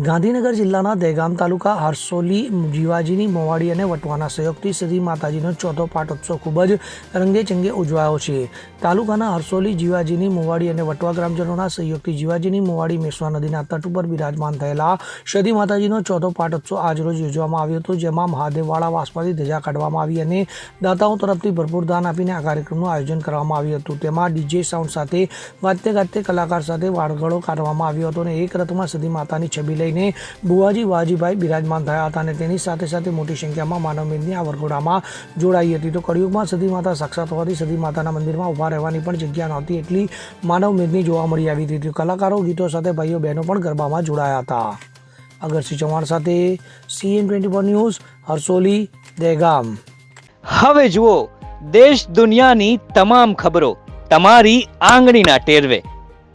ગાંધીનગર જિલ્લાના દહેગામ તાલુકા હરસોલી, જીવાજીની મોવાડી અને વટવાના સહયોગથી શ્રી માતાજીનો ચોથો પાટોત્સવ ખૂબ જ રંગે ચંગે ઉજવાયો છે. તાલુકાના હરસોલી, જીવાજીની મોવાડી અને વટવા ગ્રામજનોના સહયોગથી જીવાજીની મોવાડી મેશ્વા નદીના તટ ઉપર બિરાજમાન થયેલા શ્રી માતાજીનો ચોથો પાટોત્સવ આજરોજ યોજવામાં આવ્યો હતો, જેમાં મહાદેવવાળા વાસમાંથી ધજા કાઢવામાં આવી અને દાતાઓ તરફથી ભરપૂર દાન આપીને આ કાર્યક્રમનું આયોજન કરવામાં આવ્યું હતું. તેમાં ડીજે સાઉન્ડ સાથે વાદ્ય ગાતે કલાકાર સાથે વાળગળો કાઢવામાં આવ્યો હતો અને એક રથમાં સદી માતાની છબી લઈને બુવાજી વાજીભાઈ બિરાજમાન થયા હતા અને તેની સાથે સાથે મોટી સંખ્યામાં માનવમેદની આ વરઘોડામાં જોડાઈ હતી. તો કળિયુગમાં સદી માતા સાક્ષાત હોવાથી સદી માતાના મંદિરમાં ઊભા રહેવાની પણ જગ્યા નહોતી. એટલી માનવમેદની જોવા મળી આવી હતી. કલાકારો, ગીતો સાથે ભાઈઓ, બહેનો પણ ગરબામાં જોડાયા હતા. અગરસિંહ ચૌહાણ સાથે CN twenty four news, Harsoli, Dahegam. હવે જુઓ, દેશ દુનિયાની તમામ ખબરો તમારી આંગળીના ટેરવે.